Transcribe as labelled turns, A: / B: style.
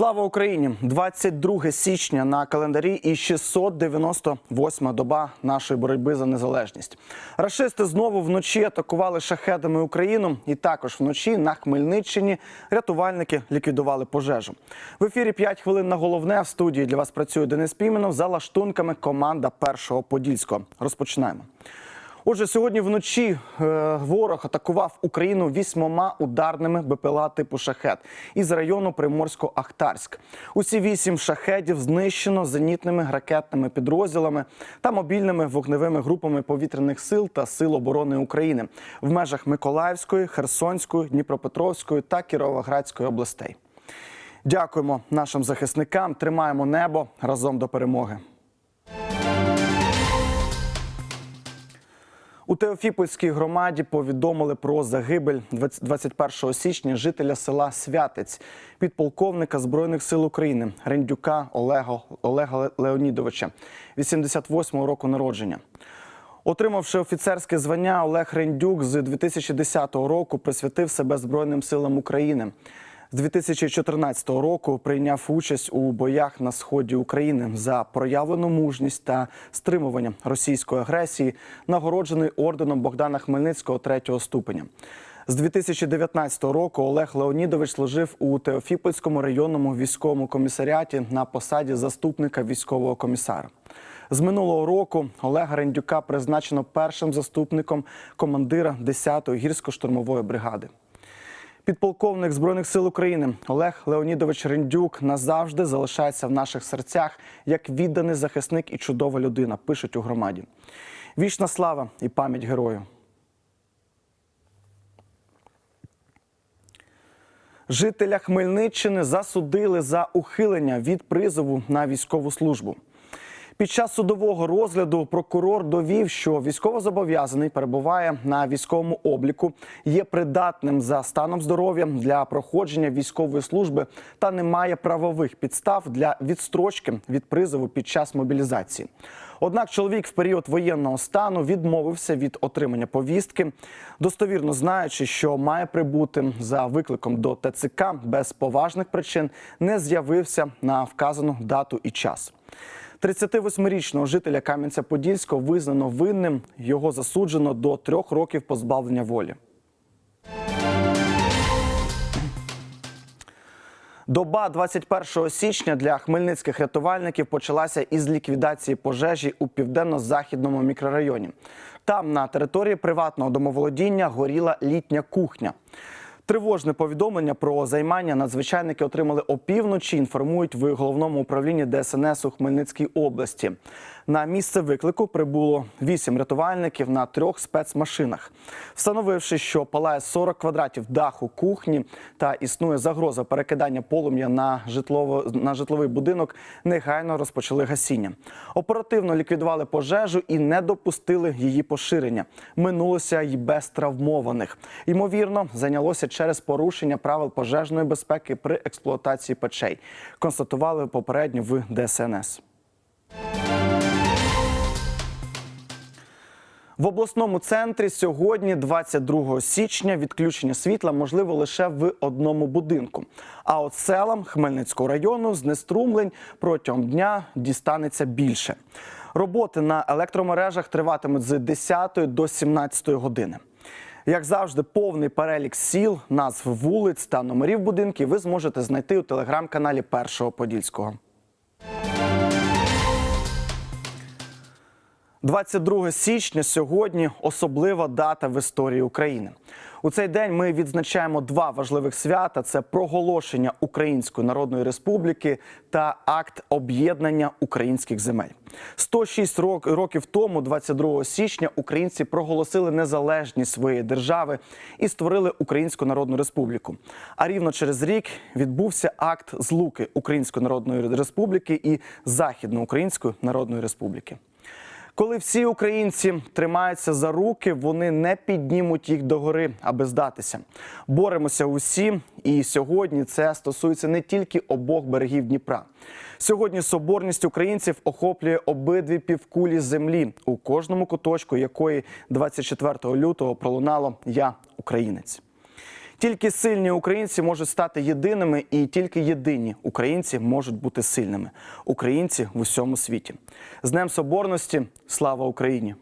A: Слава Україні! 22 січня на календарі і 698 доба нашої боротьби за незалежність. Рашисти знову вночі атакували шахедами Україну, і також вночі на Хмельниччині рятувальники ліквідували пожежу. В ефірі 5 хвилин на головне в студії для вас працює Денис Піменов за лаштунками команда першого подільського. Розпочинаємо. Отже, сьогодні вночі е, ворог атакував Україну вісьмома ударними БПЛА типу шахет із району Приморсько-Ахтарськ. Усі вісім шахедів знищено зенітними ракетними підрозділами та мобільними вогневими групами повітряних сил та сил оборони України в межах Миколаївської, Херсонської, Дніпропетровської та Кіровоградської областей. Дякуємо нашим захисникам. Тримаємо небо разом до перемоги. У Теофіпольській громаді повідомили про загибель 21 січня жителя села Святець, підполковника Збройних сил України Рендюка Олега, Олега Леонідовича, 88-го року народження. Отримавши офіцерське звання, Олег Рендюк з 2010 року присвятив себе Збройним силам України. З 2014 року прийняв участь у боях на сході України за проявлену мужність та стримування російської агресії, нагороджений орденом Богдана Хмельницького третього ступеня. З 2019 року Олег Леонідович служив у Теофіпольському районному військовому комісаріаті на посаді заступника військового комісара. З минулого року Олега Рендюка призначено першим заступником командира 10-ї гірсько-штурмової бригади. Підполковник збройних сил України Олег Леонідович Рендюк назавжди залишається в наших серцях як відданий захисник і чудова людина. Пишуть у громаді. Вічна слава і пам'ять герою. Жителя Хмельниччини засудили за ухилення від призову на військову службу. Під час судового розгляду прокурор довів, що військовозобов'язаний перебуває на військовому обліку, є придатним за станом здоров'я для проходження військової служби та не має правових підстав для відстрочки від призову під час мобілізації. Однак чоловік в період воєнного стану відмовився від отримання повістки, достовірно знаючи, що має прибути за викликом до ТЦК без поважних причин, не з'явився на вказану дату і час. 38-річного жителя Кам'янця-Подільського визнано винним. Його засуджено до трьох років позбавлення волі. Доба 21 січня для хмельницьких рятувальників почалася із ліквідації пожежі у південно-західному мікрорайоні. Там на території приватного домоволодіння горіла літня кухня. Тривожне повідомлення про займання надзвичайники отримали опівночі. Інформують в головному управлінні ДСНС у Хмельницькій області. На місце виклику прибуло вісім рятувальників на трьох спецмашинах. Встановивши, що палає 40 квадратів даху кухні та існує загроза перекидання полум'я на житлово на житловий будинок, негайно розпочали гасіння. Оперативно ліквідували пожежу і не допустили її поширення. Минулося й без травмованих. Ймовірно, зайнялося через порушення правил пожежної безпеки при експлуатації печей. Констатували попередньо в ДСНС. В обласному центрі сьогодні, 22 січня, відключення світла можливо лише в одному будинку. А от селам Хмельницького району знеструмлень протягом дня дістанеться більше. Роботи на електромережах триватимуть з 10 до 17 години. Як завжди, повний перелік сіл, назв вулиць та номерів будинків ви зможете знайти у телеграм-каналі Першого Подільського. 22 січня сьогодні особлива дата в історії України. У цей день ми відзначаємо два важливих свята: це проголошення Української Народної Республіки та акт об'єднання українських земель. 106 рок- років тому, 22 січня, українці проголосили незалежність своєї держави і створили Українську Народну Республіку. А рівно через рік відбувся акт злуки Української Народної Республіки і Західноукраїнської Народної Республіки. Коли всі українці тримаються за руки, вони не піднімуть їх догори, аби здатися. Боремося усі, і сьогодні це стосується не тільки обох берегів Дніпра. Сьогодні соборність українців охоплює обидві півкулі землі, у кожному куточку якої 24 лютого пролунало Я українець. Тільки сильні українці можуть стати єдиними, і тільки єдині українці можуть бути сильними. Українці в усьому світі. З Днем Соборності! Слава Україні!